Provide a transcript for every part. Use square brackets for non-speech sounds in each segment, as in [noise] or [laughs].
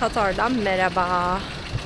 Katar'dan merhaba.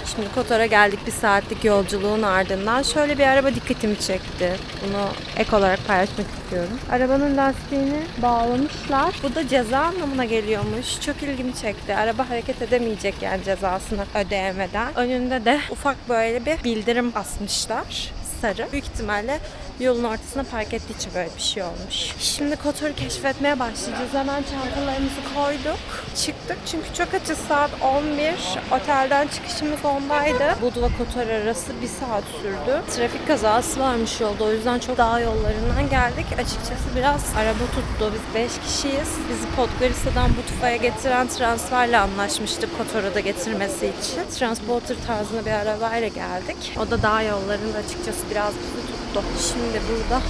Şimdi Kotor'a geldik bir saatlik yolculuğun ardından. Şöyle bir araba dikkatimi çekti. Bunu ek olarak paylaşmak istiyorum. Arabanın lastiğini bağlamışlar. Bu da ceza anlamına geliyormuş. Çok ilgimi çekti. Araba hareket edemeyecek yani cezasını ödeyemeden. Önünde de ufak böyle bir bildirim asmışlar. Sarı. Büyük ihtimalle yolun ortasına park ettiği için böyle bir şey olmuş. Şimdi Kotor'u keşfetmeye başlayacağız. Hemen çantalarımızı koyduk. Çıktık çünkü çok açız saat 11. Otelden çıkışımız 10'daydı. Budva Kotor arası bir saat sürdü. Trafik kazası varmış yolda. O yüzden çok dağ yollarından geldik. Açıkçası biraz araba tuttu. Biz 5 kişiyiz. Bizi Podgorica'dan Budva'ya getiren transferle anlaşmıştık Kotor'a da getirmesi için. Transporter tarzında bir arabayla geldik. O da dağ yollarında açıkçası biraz bizi tuttu. Şimdi burada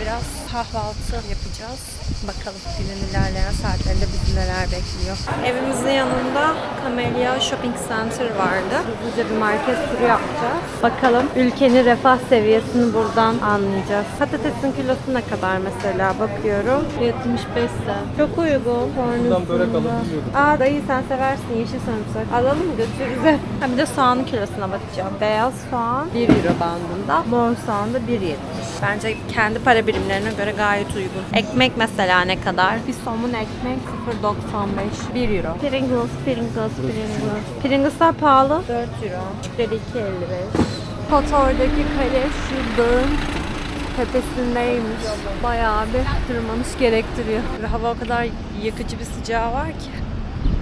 biraz kahvaltı yapacağız. Bakalım günün ilerleyen saatlerinde bizi neler bekliyor. Evimizin yanında Camellia Shopping Center vardı. Hızlıca bir market turu yapacağız. Bakalım ülkenin refah seviyesini buradan anlayacağız. Patatesin kilosu ne kadar mesela bakıyorum. 75 cent. Çok uygun. Buradan börek alıp yiyorduk. Aa dayı sen seversin yeşil sarımsak. Alalım mı götürürüz. Ha bir de soğanın kilosuna bakacağım. Beyaz soğan 1 euro bandında. Mor soğan da 1.70. Bence kendi para birimlerine göre gayet uygun. Ekmek mesela ne kadar? Bir somun ekmek 0.95. 1 euro. Pringles, Pringles, Pringles. Pringles'lar pahalı. 4 euro. Küçükleri 2.55. Kotor'daki kale şu dağın tepesindeymiş. Bayağı bir tırmanış gerektiriyor. Ve hava o kadar yakıcı bir sıcağı var ki.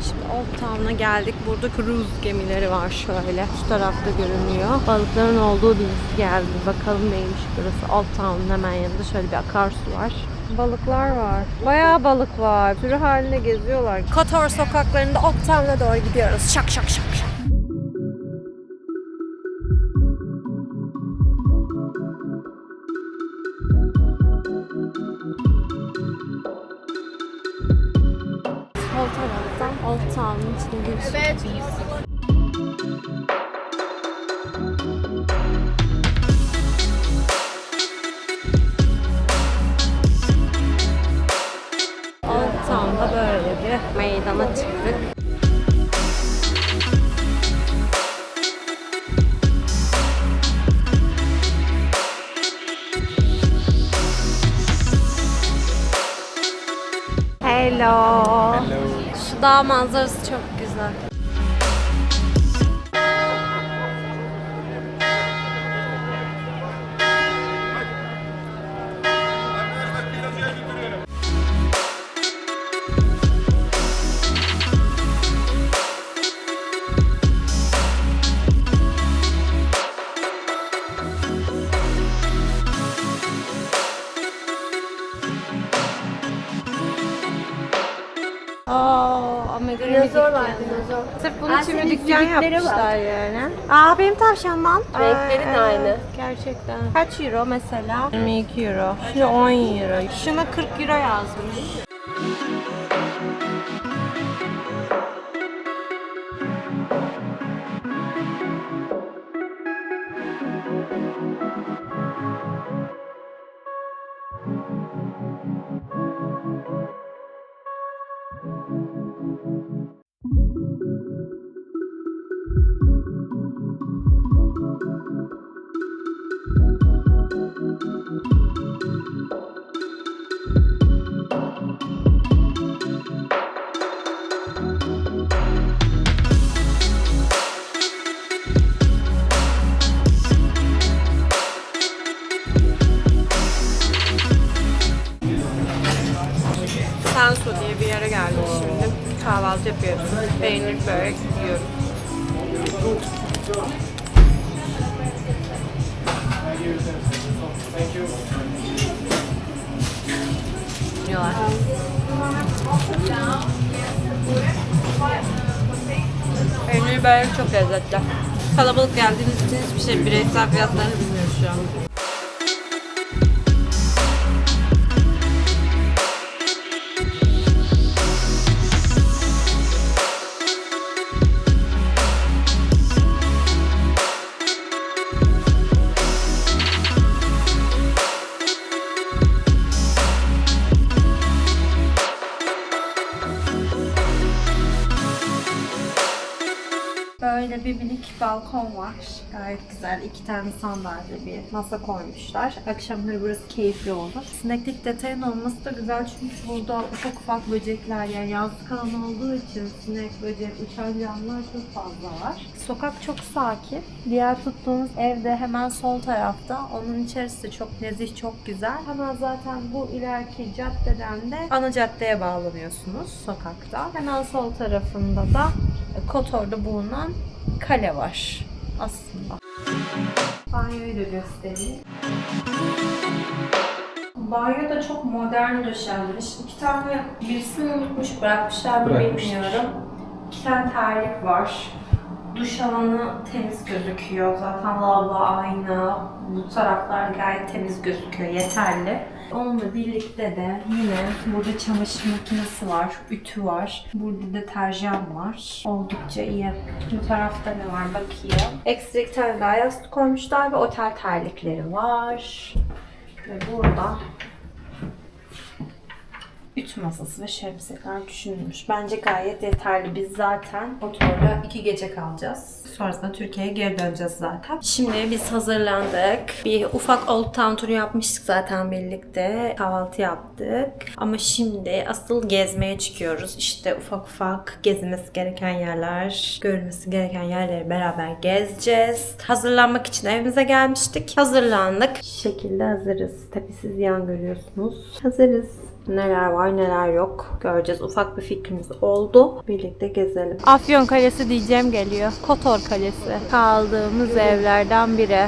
Şimdi Old Town'a geldik. Burada cruise gemileri var şöyle. Şu tarafta görünüyor. Balıkların olduğu bilgisi geldi. Bakalım neymiş burası. Old Town'un hemen yanında şöyle bir akarsu var. Balıklar var. Bayağı balık var. Sürü halinde geziyorlar. Kotor sokaklarında Old Town'a doğru gidiyoruz. Şak şak şak Giriş yapacağız. Old Town'da böyle bir meydana çıktık. Hello. Hello. Şu dağ manzarası çok güzel. Sırf bunun için bir dükkan yapmışlar yani. Aa benim tavşandan. Renkleri de Aa, aynı. Gerçekten. Kaç euro mesela? 22 euro. Şu 10 euro. Şuna 40 euro yazmış. Marketin hiçbir şey bireysel fiyatlarını bilmiyor şu an. Böyle bir minik balkon var. Gayet güzel. İki tane sandalye bir masa koymuşlar. Akşamları burası keyifli olur. Sineklik detayın olması da güzel çünkü burada ufak ufak böcekler yani yazlık alan olduğu için sinek, böcek, uçan canlılar çok fazla var. Sokak çok sakin. Diğer tuttuğumuz evde hemen sol tarafta. Onun içerisi çok nezih, çok güzel. Hemen zaten bu ileriki caddeden de ana caddeye bağlanıyorsunuz sokakta. Hemen sol tarafında da Kotor'da bulunan kale var aslında. Banyoyu da göstereyim. Banyo da çok modern döşenmiş. İki tane birisini unutmuş bırakmışlar mı bilmiyorum. İki tane terlik var. Duş alanı temiz gözüküyor. Zaten lavabo aynı. Bu taraflar gayet temiz gözüküyor. Yeterli. Onunla birlikte de yine burada çamaşır makinesi var, ütü var. Burada deterjan var. Oldukça iyi. Bu tarafta ne var bakayım. Ekstra iki yastık koymuşlar ve otel terlikleri var. Ve burada ütü masası ve şemsiyeler düşünülmüş. Bence gayet yeterli. Biz zaten motorla iki gece kalacağız. Sonrasında Türkiye'ye geri döneceğiz zaten. Şimdi biz hazırlandık. Bir ufak Old Town turu yapmıştık zaten birlikte. Kahvaltı yaptık. Ama şimdi asıl gezmeye çıkıyoruz. İşte ufak ufak gezilmesi gereken yerler, görülmesi gereken yerleri beraber gezeceğiz. Hazırlanmak için evimize gelmiştik. Hazırlandık. Şu şekilde hazırız. Tabii siz yan görüyorsunuz. Hazırız. Neler var neler yok göreceğiz. Ufak bir fikrimiz oldu. Birlikte gezelim. Afyon Kalesi diyeceğim geliyor. Kotor Kalesi. Kaldığımız evlerden biri.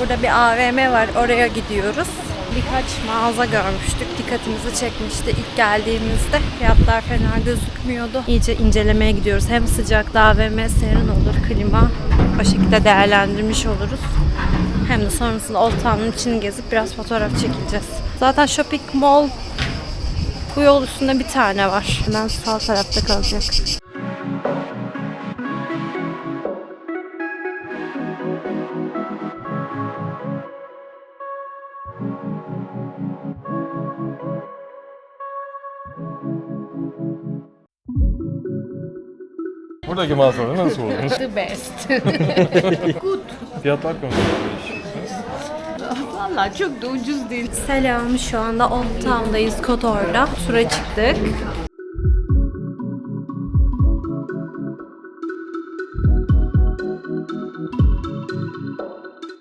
Burada bir AVM var. Oraya gidiyoruz. Birkaç mağaza görmüştük. Dikkatimizi çekmişti ilk geldiğimizde. Fiyatlar fena gözükmüyordu. İyice incelemeye gidiyoruz. Hem sıcakta AVM serin olur, klima. O şekilde değerlendirmiş oluruz. Hem de sonrasında Old Town'un içini gezip biraz fotoğraf çekileceğiz. Zaten shopping mall bu yol üstünde bir tane var. Hemen sağ tarafta kalacak. Buradaki mağazaları nasıl buldunuz? [laughs] The best. [laughs] Fiyatlar konusunda ne düşünüyorsunuz? Valla çok da ucuz değil. Selam, şu anda Old Town'dayız, Kotor'da. Tura çıktık.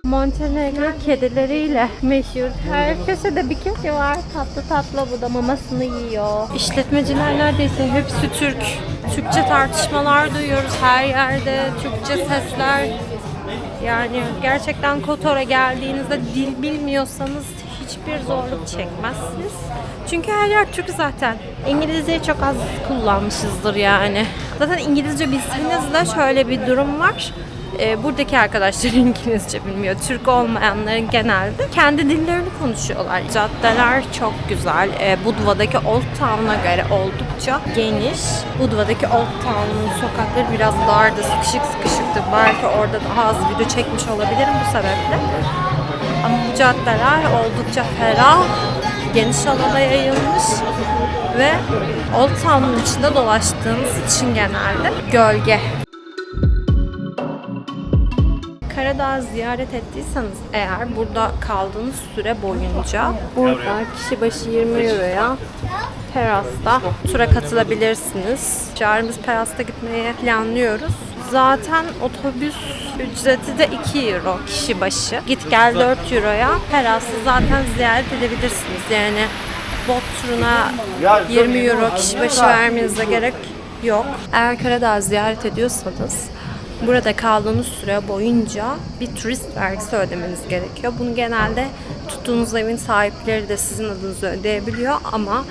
Montenegro kedileriyle meşhur. Her köşede bir kedi var. Tatlı tatlı bu da mamasını yiyor. İşletmeciler neredeyse hepsi Türk. Türkçe tartışmalar duyuyoruz her yerde. Türkçe sesler. Yani gerçekten Kotor'a geldiğinizde dil bilmiyorsanız hiçbir zorluk çekmezsiniz. Çünkü her yer Türk zaten. İngilizceyi çok az kullanmışızdır yani. Zaten İngilizce bilseniz de şöyle bir durum var. Ee, buradaki arkadaşlar İngilizce bilmiyor. Türk olmayanların genelde kendi dillerini konuşuyorlar. Caddeler çok güzel. Ee, Budva'daki Old Town'a göre oldukça geniş. Budva'daki Old Town'un sokakları biraz dardı, sıkışık sıkışıktı. Belki orada daha az video çekmiş olabilirim bu sebeple. Ama bu caddeler oldukça ferah, geniş alana yayılmış ve Old Town'un içinde dolaştığınız için genelde gölge. Karadağ ziyaret ettiyseniz eğer burada kaldığınız süre boyunca burada kişi başı 20 euroya Peras'ta tura katılabilirsiniz. Biz Peras'ta gitmeye planlıyoruz. Zaten otobüs ücreti de 2 euro kişi başı. Git gel 4 euroya Peras'ı zaten ziyaret edebilirsiniz. Yani bot turuna 20 euro kişi başı vermenize gerek yok. Eğer Karadağ ziyaret ediyorsanız Burada kaldığınız süre boyunca bir turist vergisi ödemeniz gerekiyor. Bunu genelde tuttuğunuz evin sahipleri de sizin adınıza ödeyebiliyor ama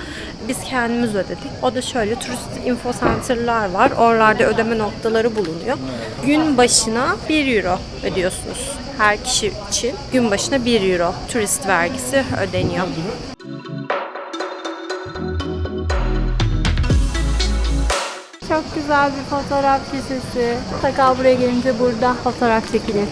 biz kendimiz ödedik. O da şöyle turist info center'lar var. Oralarda ödeme noktaları bulunuyor. Gün başına 1 euro ödüyorsunuz. Her kişi için gün başına 1 euro turist vergisi ödeniyor. Çok güzel bir fotoğraf köşesi. Mutlaka buraya gelince burada fotoğraf çekilir.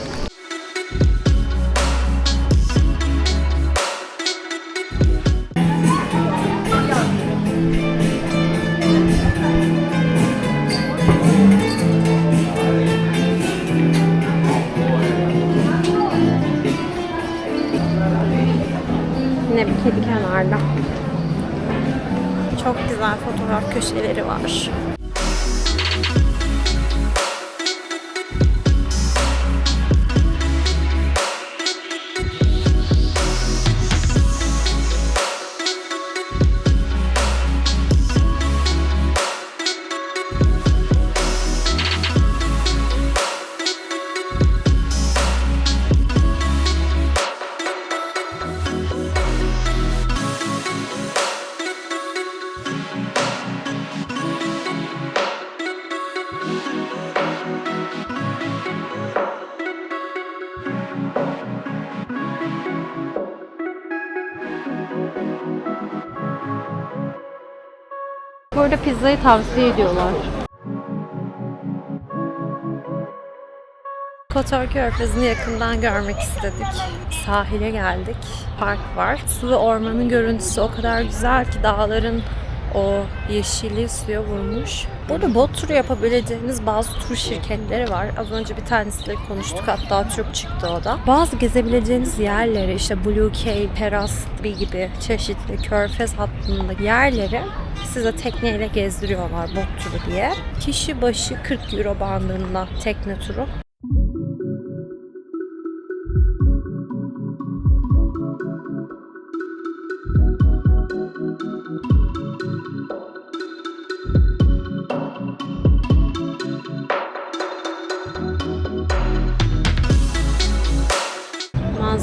Yine bir kedi kenarda. Çok güzel fotoğraf köşeleri var. Pizzayı tavsiye ediyorlar. Kotor Körfezi'ni yakından görmek istedik. Sahile geldik. Park var. Su ve ormanın görüntüsü o kadar güzel ki dağların o yeşili suya vurmuş. Burada bot turu yapabileceğiniz bazı tur şirketleri var. Az önce bir tanesiyle konuştuk hatta Türk çıktı o da. Bazı gezebileceğiniz yerleri işte Blue Cay, Perasli gibi çeşitli körfez hattındaki yerleri size tekneyle gezdiriyorlar bot turu diye. Kişi başı 40 euro bandında tekne turu.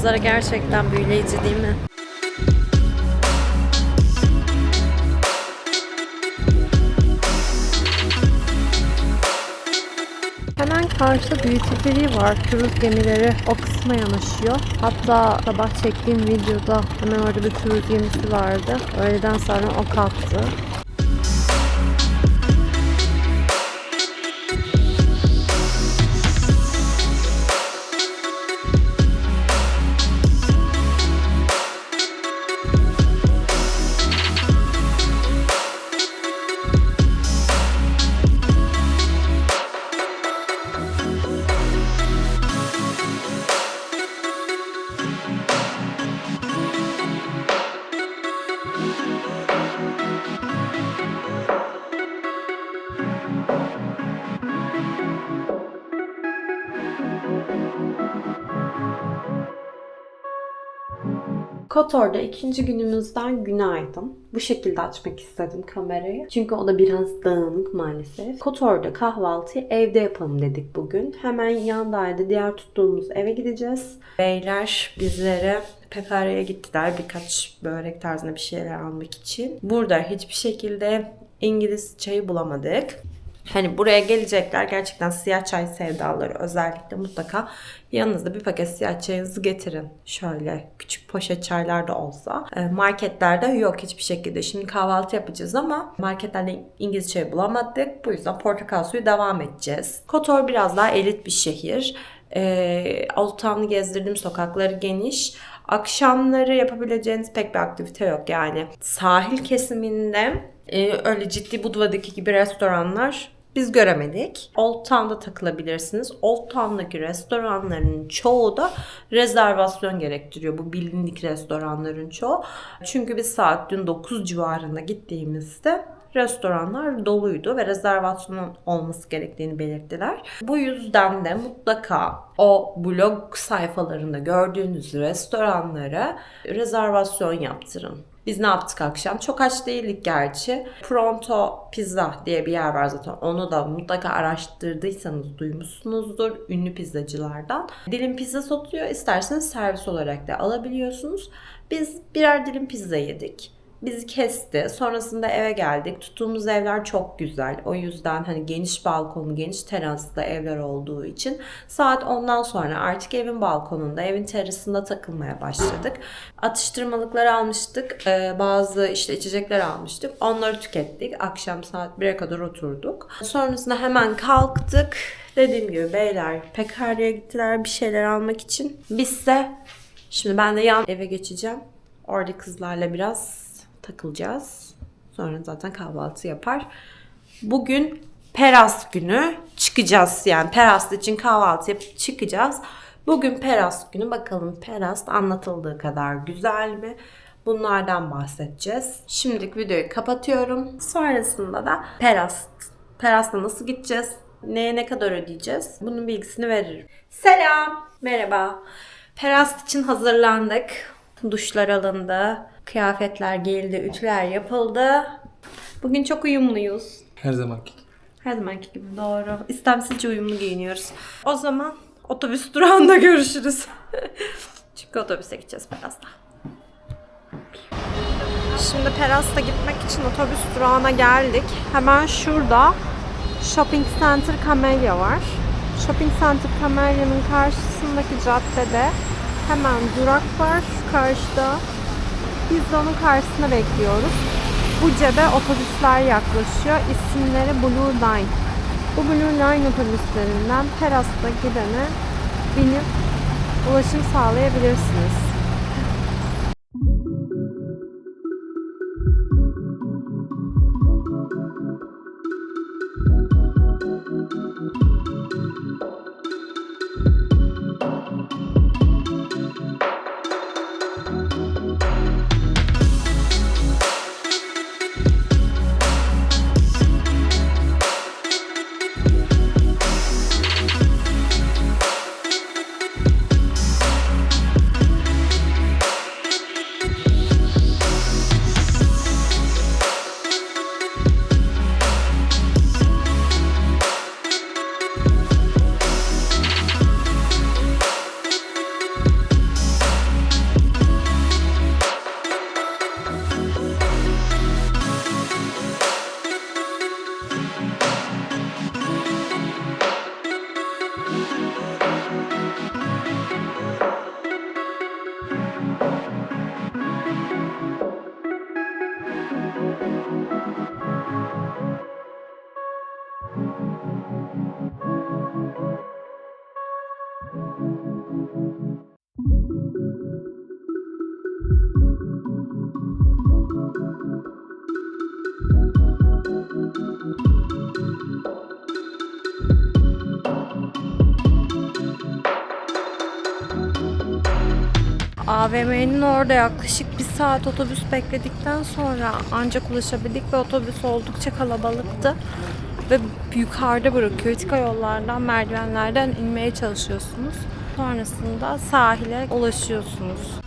Manzara gerçekten büyüleyici değil mi? Hemen duty free var. Kruz gemileri o kısma yanaşıyor. Hatta sabah çektiğim videoda hemen orada bir kruz gemisi vardı. Öğleden sonra o kalktı. Kotor'da ikinci günümüzden günaydın. Bu şekilde açmak istedim kamerayı. Çünkü o da biraz dağınık maalesef. Kotor'da kahvaltıyı evde yapalım dedik bugün. Hemen yandaydı diğer tuttuğumuz eve gideceğiz. Beyler bizlere Pekara'ya gittiler birkaç börek tarzında bir şeyler almak için. Burada hiçbir şekilde İngiliz çayı bulamadık. Hani buraya gelecekler gerçekten siyah çay sevdaları özellikle mutlaka yanınızda bir paket siyah çayınızı getirin. Şöyle küçük poşet çaylar da olsa. E, Marketlerde yok hiçbir şekilde. Şimdi kahvaltı yapacağız ama marketlerde İngiliz çayı bulamadık. Bu yüzden portakal suyu devam edeceğiz. Kotor biraz daha elit bir şehir. E, Old gezdirdim. Sokakları geniş. Akşamları yapabileceğiniz pek bir aktivite yok yani. Sahil kesiminde e, öyle ciddi Budva'daki gibi restoranlar biz göremedik. Old Town'da takılabilirsiniz. Old Town'daki restoranların çoğu da rezervasyon gerektiriyor. Bu bilindik restoranların çoğu. Çünkü biz saat dün 9 civarında gittiğimizde restoranlar doluydu ve rezervasyonun olması gerektiğini belirttiler. Bu yüzden de mutlaka o blog sayfalarında gördüğünüz restoranlara rezervasyon yaptırın. Biz ne yaptık akşam? Çok aç değildik gerçi. Pronto Pizza diye bir yer var zaten. Onu da mutlaka araştırdıysanız duymuşsunuzdur. Ünlü pizzacılardan. Dilim pizza satıyor. İsterseniz servis olarak da alabiliyorsunuz. Biz birer dilim pizza yedik bizi kesti. Sonrasında eve geldik. Tuttuğumuz evler çok güzel. O yüzden hani geniş balkonlu, geniş teraslı evler olduğu için saat ondan sonra artık evin balkonunda, evin terasında takılmaya başladık. Atıştırmalıklar almıştık. Ee, bazı işte içecekler almıştık. Onları tükettik. Akşam saat 1'e kadar oturduk. Sonrasında hemen kalktık. Dediğim gibi beyler Pekarya'ya gittiler bir şeyler almak için. Bizse şimdi ben de yan eve geçeceğim. Orada kızlarla biraz takılacağız. Sonra zaten kahvaltı yapar. Bugün Peras günü çıkacağız. Yani Peras için kahvaltı yapıp çıkacağız. Bugün Peras günü bakalım Peras anlatıldığı kadar güzel mi? Bunlardan bahsedeceğiz. Şimdilik videoyu kapatıyorum. Sonrasında da Perast. Perast'a nasıl gideceğiz? Neye ne kadar ödeyeceğiz? Bunun bilgisini veririm. Selam. Merhaba. Perast için hazırlandık. Duşlar alındı. Kıyafetler giyildi. Ütüler yapıldı. Bugün çok uyumluyuz. Her zamanki. Her zamanki gibi doğru. İstemsizce uyumlu giyiniyoruz. O zaman otobüs durağında görüşürüz. [laughs] Çünkü otobüse gideceğiz Peras'ta. Şimdi Peras'ta gitmek için otobüs durağına geldik. Hemen şurada Shopping Center Camellia var. Shopping Center Camelia'nın karşısındaki caddede hemen durak var şu karşıda. Biz de onun karşısına bekliyoruz. Bu cebe otobüsler yaklaşıyor. İsimleri Blue Line. Bu Blue Line otobüslerinden Teras'ta gidene binip ulaşım sağlayabilirsiniz. AVM'nin orada yaklaşık bir saat otobüs bekledikten sonra ancak ulaşabildik ve otobüs oldukça kalabalıktı. Ve yukarıda bırakıyor. Tika yollardan, merdivenlerden inmeye çalışıyorsunuz. Sonrasında sahile ulaşıyorsunuz.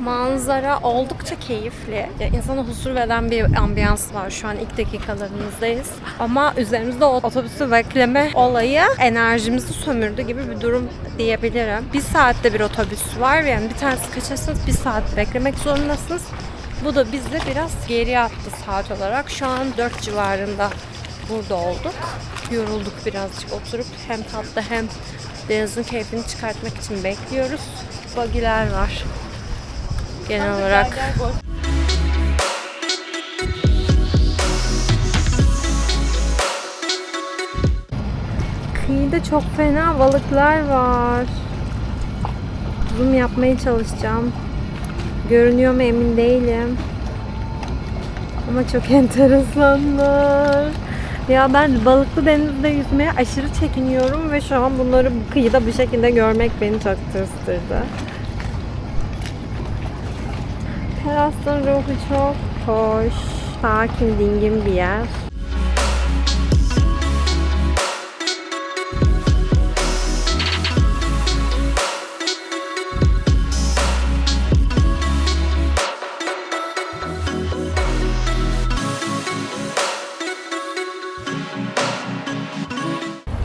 Manzara oldukça keyifli. Ya insana huzur veren bir ambiyans var. Şu an ilk dakikalarımızdayız. Ama üzerimizde otobüsü bekleme olayı enerjimizi sömürdü gibi bir durum diyebilirim. Bir saatte bir otobüs var. Yani bir tanesi kaçırsanız bir saat beklemek zorundasınız. Bu da bizi biraz geri attı saat olarak. Şu an 4 civarında burada olduk. Yorulduk birazcık oturup hem tatlı hem denizin keyfini çıkartmak için bekliyoruz. Bagiler var genel olarak. Kıyıda çok fena balıklar var. Zoom yapmaya çalışacağım. Görünüyor mu emin değilim. Ama çok [laughs] enteresanlar. Ya ben balıklı denizde yüzmeye aşırı çekiniyorum ve şu an bunları kıyıda bu şekilde görmek beni çok tırstırdı. Terasın ruhu çok hoş, sakin, dingin bir yer.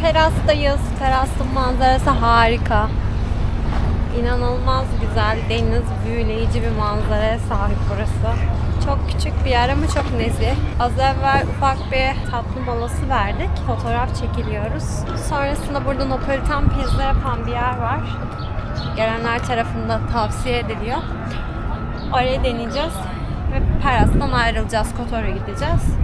Terastayız. Terasın manzarası harika. İnanılmaz güzel, deniz büyüleyici bir manzaraya sahip burası. Çok küçük bir yer ama çok nezih. Az evvel ufak bir tatlı molası verdik. Fotoğraf çekiliyoruz. Sonrasında burada Napolitan pizza yapan bir yer var. Gelenler tarafından tavsiye ediliyor. Orayı deneyeceğiz ve Peras'tan ayrılacağız. Kotor'a gideceğiz.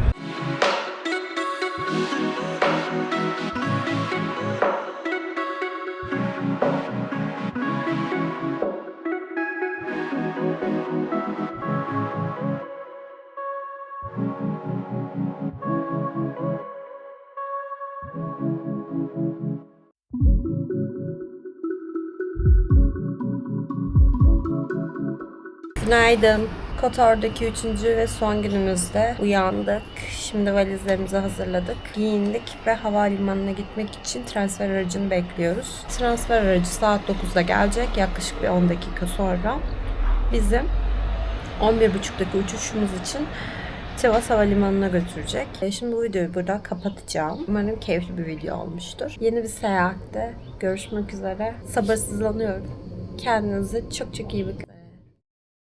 Günaydın. Kotor'daki üçüncü ve son günümüzde uyandık. Şimdi valizlerimizi hazırladık. Giyindik ve havalimanına gitmek için transfer aracını bekliyoruz. Transfer aracı saat 9'da gelecek. Yaklaşık bir 10 dakika sonra bizim 11.30'daki uçuşumuz için Sivas Havalimanı'na götürecek. E, Şimdi bu videoyu burada kapatacağım. Umarım keyifli bir video olmuştur. Yeni bir seyahatte görüşmek üzere. Sabırsızlanıyorum. Kendinize çok çok iyi bakın.